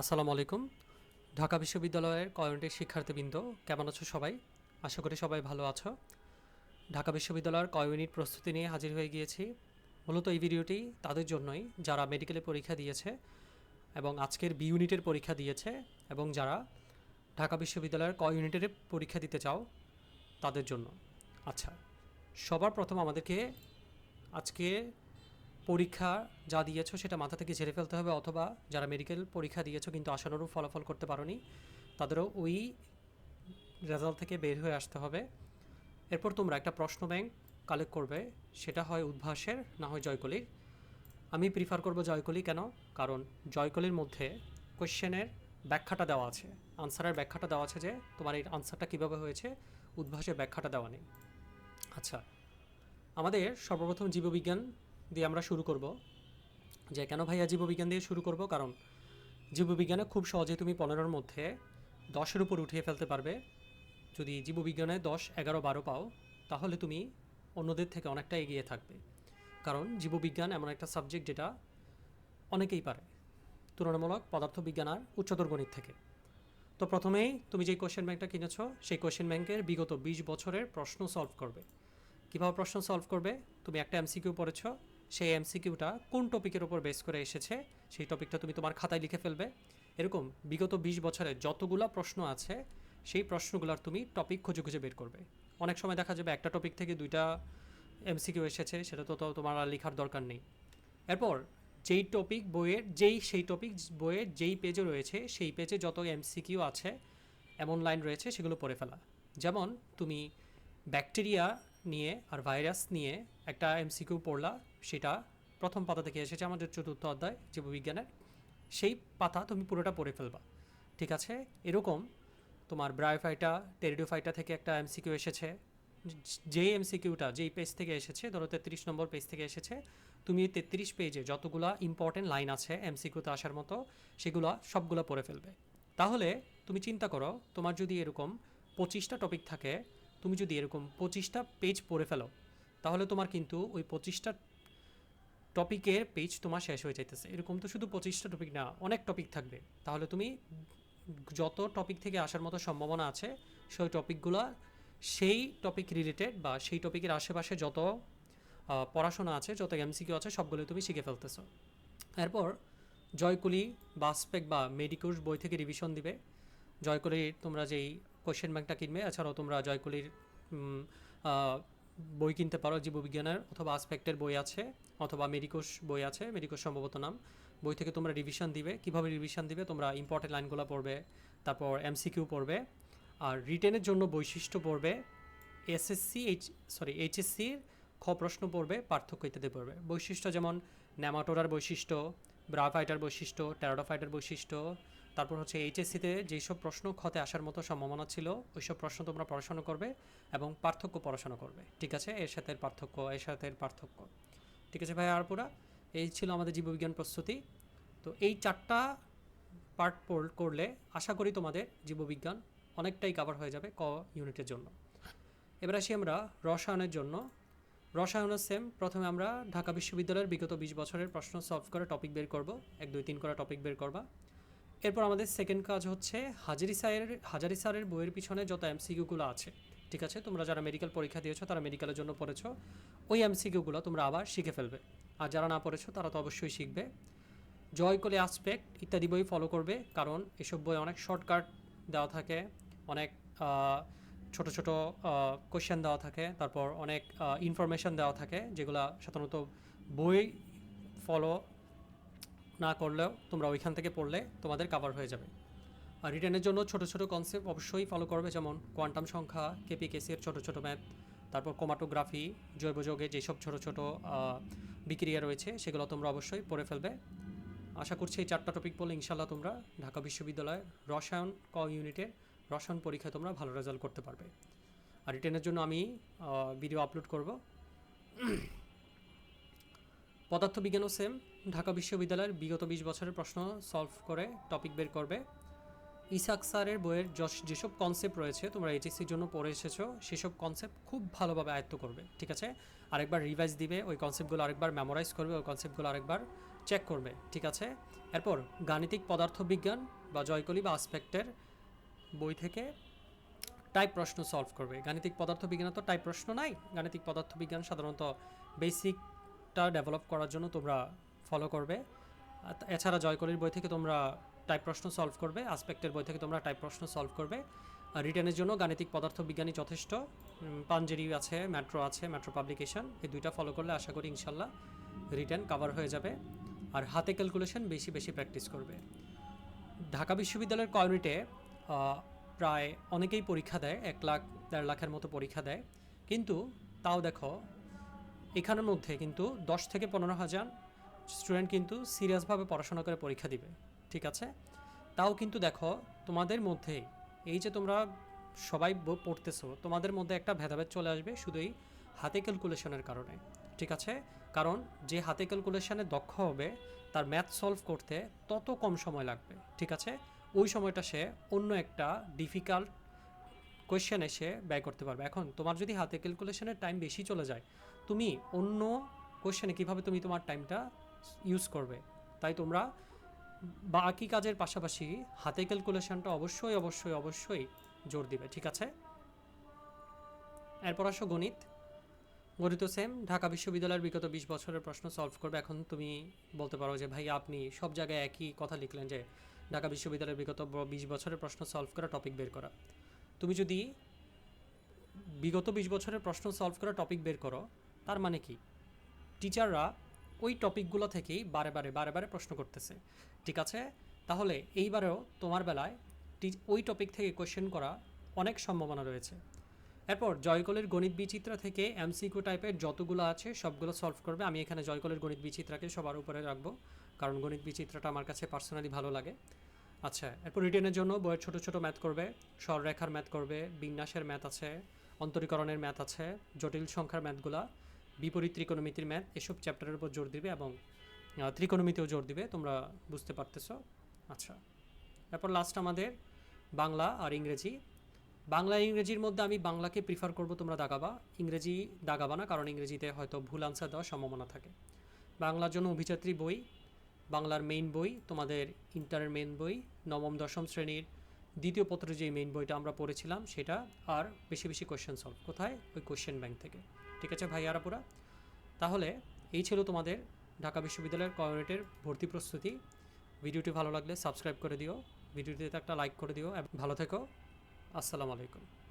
আসসালামু আলাইকুম। ঢাকা বিশ্ববিদ্যালয়ের কয়েন্টের শিক্ষার্থীবৃন্দ, কেমন আছো সবাই? আশা করি সবাই ভালো আছো। ঢাকা বিশ্ববিদ্যালয়ের কয় ইউনিট প্রস্তুতি নিয়ে হাজির হয়ে গিয়েছি। মূলত এই ভিডিওটি তাদের জন্যই যারা মেডিকেলে পরীক্ষা দিয়েছে এবং আজকের বি ইউনিটের পরীক্ষা দিয়েছে এবং যারা ঢাকা বিশ্ববিদ্যালয়ের ক ইউনিটের পরীক্ষা দিতে চাও তাদের জন্য। আচ্ছা সবার প্রথম আমাদেরকে আজকে পরীক্ষা যা দিয়েছ সেটা মাথা থেকে ঝেড়ে ফেলতে হবে অথবা যারা মেডিকেল পরীক্ষা দিয়েছ কিন্তু আশানুরূপ ফলাফল করতে পারোনি, তাদেরও ওই রেজাল্ট থেকে বের হয়ে আসতে হবে। এরপর তোমরা একটা প্রশ্ন ব্যাংক কালেক্ট করবে, সেটা হয় উদ্ভাসের, না হয় জয়কলির। আমি প্রিফার করব জয়কলি কেন? কারণ জয়কলির মধ্যে কোয়েশ্চেনের ব্যাখ্যাটা দেওয়া আছে। আনসারের ব্যাখ্যাটা দেওয়া আছে যে তোমার এই আনসারটা কীভাবে হয়েছে, উদ্ভাসের ব্যাখ্যাটা দেওয়া নেই। আচ্ছা আমাদের সর্বপ্রথম জীববিজ্ঞান দিয়ে আমরা শুরু করব। যে কেন ভাইয়া জীববিজ্ঞান দিয়ে শুরু করব? কারণ জীববিজ্ঞানে খুব সহজে তুমি পনেরোর মধ্যে দশের উপর উঠিয়ে ফেলতে পারবে। যদি জীববিজ্ঞানে দশ, এগারো, বারো পাও, তাহলে তুমি অন্যদের থেকে অনেকটা এগিয়ে থাকবে। কারণ জীববিজ্ঞান এমন একটা সাবজেক্ট যেটা অনেকেই পারে, তুলনামূলক পদার্থবিজ্ঞান আর উচ্চতর গণিত থেকে। তো প্রথমেই তুমি যেই কোশ্চেন ব্যাংকটা কিনেছ, সেই কোশ্চেন ব্যাংকের বিগত বিশ বছরের প্রশ্ন সলভ করবে। কীভাবে প্রশ্ন সলভ করবে? তুমি একটা এমসিকিউ পড়েছো সেই এমসিকিউটা কোন টপিকের উপর বেস করে এসেছে? সেই টপিকটা তুমি তোমার খাতায় লিখে ফেলবে। এরকম বিগত বিশ বছরে যতগুলা প্রশ্ন আছে, সেই প্রশ্নগুলোর তুমি টপিক খুঁজে খুঁজে বের করবে। অনেক সময় দেখা যাবে একটা টপিক থেকে দুইটা এমসিকিউ এসেছে, সেটা তো তো তোমার আর লেখার দরকার নেই। এরপর যেই টপিক বইয়ের, যেই, সেই টপিক বইয়ের যেই পেজে রয়েছে, সেই পেজে যত এমসিকিউ আছে, এমন লাইন রয়েছে, সেগুলো পড়ে ফেলা। যেমন তুমি ব্যাকটেরিয়া নিয়ে আর ভাইরাস নিয়ে একটা এমসিকিউ পড়লা, সেটা প্রথম পাতা থেকে এসেছে আমাদের চতুর্থ অধ্যায়, জীববিজ্ঞানের। সেই পাতা তুমি পুরোটা পড়ে ফেলবা, ঠিক আছে? এরকম তোমার ব্রায়োফাইটা টেরিডোফাইটা থেকে একটা এমসিকিউ এসেছে, যেই এমসিকিউটা যেই পেজ থেকে এসেছে, ধরো তেত্রিশ নম্বর পেজ থেকে এসেছে, তুমি তেত্রিশ পেজে যতগুলা ইম্পর্টেন্ট লাইন আছে এমসিকিউতে আসার মতো, সেগুলো সবগুলো পড়ে ফেলবে। তাহলে তুমি চিন্তা করো, তোমার যদি এরকম পঁচিশটা টপিক থাকে, তুমি যদি এরকম পঁচিশটা পেজ পড়ে ফেলো তাহলে তোমার কিন্তু ওই পঁচিশটা টপিকের পেজ তোমার শেষ হয়ে যাইতেছে। এরকম তো শুধু পঁচিশটা টপিক না, অনেক টপিক থাকবে। তাহলে তুমি যত টপিক থেকে আসার মতো সম্ভাবনা আছে, সেই টপিকগুলো সেই টপিক রিলেটেড বা সেই টপিকের আশেপাশে যত পড়াশোনা আছে, যত এমসিকিউ আছে সবগুলো তুমি শিখে ফেলতেছো। এরপর জয়কুলি বা স্পেক বা মেডিকোর্স বই থেকে রিভিশন দিবে। জয়কুলির তোমরা যেই কোয়েশ্চেন ব্যাংকটা কিনবে, এছাড়াও তোমরা জয়কুলির বই কিনতে পারো, জীববিজ্ঞানের অথবা আসপেক্টের বই আছে, অথবা মেডিকোস বই আছে মেডিকোস সম্ভবত নাম। বই থেকে তোমরা রিভিশন দিবে। কীভাবে রিভিশন দিবে? তোমরা ইম্পর্টেন্ট লাইনগুলো পড়বে, তারপর এমসিকিউ পড়বে, আর রিটেনের জন্য বৈশিষ্ট্য পড়বে এসএসসি এইচ সরি এইচএসসির খ প্রশ্ন পড়বে, পার্থক্য ইত্যাদি পড়বে। বৈশিষ্ট্য যেমন ন্যামাটোরার বৈশিষ্ট্য ব্রাফাইটার বৈশিষ্ট্য ট্যারোডোফাইটার বৈশিষ্ট্য তারপর হচ্ছে এইচএসসিতে যেসব প্রশ্ন খতে আসার মতো সম্ভাবনা ছিল, ওইসব প্রশ্ন তোমরা পড়াশোনা করবে এবং পার্থক্য পড়াশোনা করবে। ঠিক আছে? এর সাথে পার্থক্য, এর সাথে পার্থক্য। ঠিক আছে ভাই আর পুরা এই ছিল আমাদের জীববিজ্ঞান প্রস্তুতি। তো এই চারটা পার্ট করলে আশা করি তোমাদের জীববিজ্ঞান অনেকটাই কাভার হয়ে যাবে ক ইউনিটের জন্য। এবার আসি আমরা রসায়নের জন্য। রসায়নের সেম প্রথমে আমরা ঢাকা বিশ্ববিদ্যালয়ের বিগত বিশ বছরের প্রশ্ন সলভ করে টপিক বের করব। এক, দুই, তিন করে টপিক বের করবা। এরপর আমাদের সেকেন্ড কাজ হচ্ছে হাজারি স্যারের হাজারি স্যারের বইয়ের পিছনে যত এমসিকিউগুলো আছে, ঠিক আছে? তোমরা যারা মেডিকেল পরীক্ষা দিয়েছ, তারা মেডিকেলের জন্য পড়েছো, ওই এমসিকিউগুলো তোমরা আবার শিখে ফেলবে। আর যারা না পড়েছো, তারা তো অবশ্যই শিখবে। জয় করে আসপেক্ট ইত্যাদি বই ফলো করবে, কারণ এসব বই অনেক শর্টকাট দেওয়া থাকে, অনেক ছোট ছোট কোশ্চেন দেওয়া থাকে, তারপর অনেক ইনফরমেশন দেওয়া থাকে, যেগুলো সাধারণত বই ফলো না করলেও তোমরা ওইখান থেকে পড়লে তোমাদের কাভার হয়ে যাবে। আর রিটার্নের জন্য ছোট ছোট কনসেপ্ট অবশ্যই ফলো করবে, যেমন কোয়ান্টাম সংখ্যা কেপি কেসির ছোট ছোট ম্যাথ তারপর কোমাটোগ্রাফি জৈব যৌগে যেসব ছোট ছোট বিক্রিয়া রয়েছে, সেগুলো তোমরা অবশ্যই পড়ে ফেলবে। আশা করছি এই চারটা টপিক বলে ইনশাল্লাহ তোমরা ঢাকা বিশ্ববিদ্যালয়ের রসায়ন ক ইউনিটের রসায়ন পরীক্ষায় তোমরা ভালো রেজাল্ট করতে পারবে। আর রিটেনের জন্য আমি ভিডিও আপলোড করব। পদার্থবিজ্ঞানও সেম। ঢাকা বিশ্ববিদ্যালয়ের বিগত বিশ বছরের প্রশ্ন সলভ করে টপিক বের করবে। ইসাক স্যারের বইয়ের যশ- যেসব কনসেপ্ট রয়েছে, তোমরা এইচএসসির জন্য পড়ে এসেছ, সেসব কনসেপ্ট খুব ভালোভাবে আয়ত্ত করবে, ঠিক আছে? আরেকবার রিভাইজ দিবে, ওই কনসেপ্টগুলো আরেকবার মেমোরাইজ করবে, ওই কনসেপ্টগুলো আরেকবার চেক করবে, ঠিক আছে? এরপর গাণিতিক পদার্থবিজ্ঞান বা জয়কলি বা আসপেক্টের বই থেকে টাইপ প্রশ্ন সলভ করবে। গাণিতিক পদার্থবিজ্ঞানে তো টাইপ প্রশ্ন নাই। গাণিতিক পদার্থবিজ্ঞান সাধারণত বেসিকটা ডেভেলপ করার জন্য তোমরা ফলো করবে। এছাড়া জয়কলির বই থেকে তোমরা টাইপ প্রশ্ন সলভ করবে আসপেক্টের বই থেকে তোমরা টাইপ প্রশ্ন সলভ করবে। আর রিটার্নের জন্য গাণিতিক পদার্থবিজ্ঞানী যথেষ্ট। পাঞ্জেরি আছে মেট্রো আছে মেট্রো পাবলিকেশন এই দুইটা ফলো করলে আশা করি ইনশাল্লাহ রিটার্ন কভার হয়ে যাবে। আর হাতে ক্যালকুলেশন বেশি বেশি প্র্যাকটিস করবে। ঢাকা বিশ্ববিদ্যালয়ের কমিউনিটে প্রায় অনেকেই পরীক্ষা দেয়, এক লাখ, দেড় লাখের মতো পরীক্ষা দেয়। কিন্তু তাও দেখো এখানের মধ্যে কিন্তু দশ থেকে পনেরো হাজার স্টুডেন্ট কিন্তু সিরিয়াসভাবে পড়াশোনা করে পরীক্ষা দিবে, ঠিক আছে? তাও কিন্তু দেখো, তোমাদের মধ্যে এই যে তোমরা সবাই পড়তেছো, তোমাদের মধ্যে একটা ভেদাভেদ চলে আসবে শুধু এই হাতে ক্যালকুলেশনের কারণে, ঠিক আছে? কারণ যে হাতে ক্যালকুলেশনে দক্ষ হবে, তার ম্যাথ সলভ করতে তত কম সময় লাগবে, ঠিক আছে? ওই সময়টা সে অন্য একটা ডিফিকাল্ট কোয়েশ্চেন এসে ব্যয় করতে পারবে। এখন তোমার যদি হাতে ক্যালকুলেশনের টাইম বেশি চলে যায়, তুমি অন্য কোয়েশ্চেনে কীভাবে তুমি তোমার টাইমটা ইউজ করবে? তাই তোমরা বাকি কাজের পাশাপাশি হাতে ক্যালকুলেশনটা অবশ্যই অবশ্যই অবশ্যই জোর দিবে, ঠিক আছে? এরপর আসো গণিত। গণিত সেম ঢাকা বিশ্ববিদ্যালয়ের বিগত বিশ বছরের প্রশ্ন সলভ করবে। এখন তুমি বলতে পারো যে, ভাই, আপনি সব জায়গায় একই কথা লিখলেন যে, ঢাকা বিশ্ববিদ্যালয়ের বিগত বিশ বছরের প্রশ্ন সলভ করা টপিক বের করা। তুমি যদি বিগত বিশ বছরের প্রশ্ন সলভ করা টপিক বের করো, তার মানে কি? টিচাররা ওই টপিকগুলো থেকেই বারে বারে বারে বারে প্রশ্ন করতেছে। ঠিক আছে? তাহলে এইবারেও তোমার বেলায় ওই টপিক থেকে কোয়েশ্চেন করা অনেক সম্ভাবনা রয়েছে। এরপর জয়কলের গণিত বিচিত্রা থেকে এমসিকিউ টাইপের যতগুলো আছে, সবগুলো সলভ করবে। আমি এখানে জয়কলের গণিত বিচিত্রাকে সবার উপরে রাখব, কারণ গণিত বিচিত্রাটা আমার কাছে পার্সোনালি ভালো লাগে। আচ্ছা এরপর রিটেনের জন্য বইয়ের ছোট ছোট ম্যাথ করবে সরলরেখার ম্যাথ করবে, বিন্যাসের ম্যাথ আছে, অন্তরীকরণের ম্যাথ আছে, জটিল সংখ্যার ম্যাথগুলা, বিপরীত ত্রিকোণমিতির ম্যাথ, এসব চ্যাপ্টারের উপর জোর দিবে এবং ত্রিকোণমিতিও জোর দিবে, তোমরা বুঝতে পারতেছো। আচ্ছা এরপর লাস্ট আমাদের বাংলা আর ইংরেজি। বাংলা ইংরেজির মধ্যে আমি বাংলাকে প্রিফার করব, তোমরা দাগাবা। ইংরেজি দাগাবা না, কারণ ইংরেজিতে হয়তো ভুল আনসার দেওয়ার সম্ভাবনা থাকে। বাংলার জন্য অভিযাত্রী বই বাংলার মেইন বই, তোমাদের ইন্টারের মেইন বই, নবম, দশম শ্রেণির দ্বিতীয় পত্রের যে মেইন বইটা আমরা পড়েছিলাম সেটা, আর বেশি বেশি কোশ্চেন সলভ কোথায়? ওই কোশ্চেন ব্যাংক থেকে। ঠিক আছে ভাইয়ারা পুরা তাহলে এই ছিল তোমাদের ঢাকা বিশ্ববিদ্যালয়ের কমিউনিটির ভর্তি প্রস্তুতি। ভিডিওটি ভালো লাগলে সাবস্ক্রাইব করে দিও। ভিডিওটিতে একটা লাইক করে দিও। ভালো থেকো। আসসালামু আলাইকুম।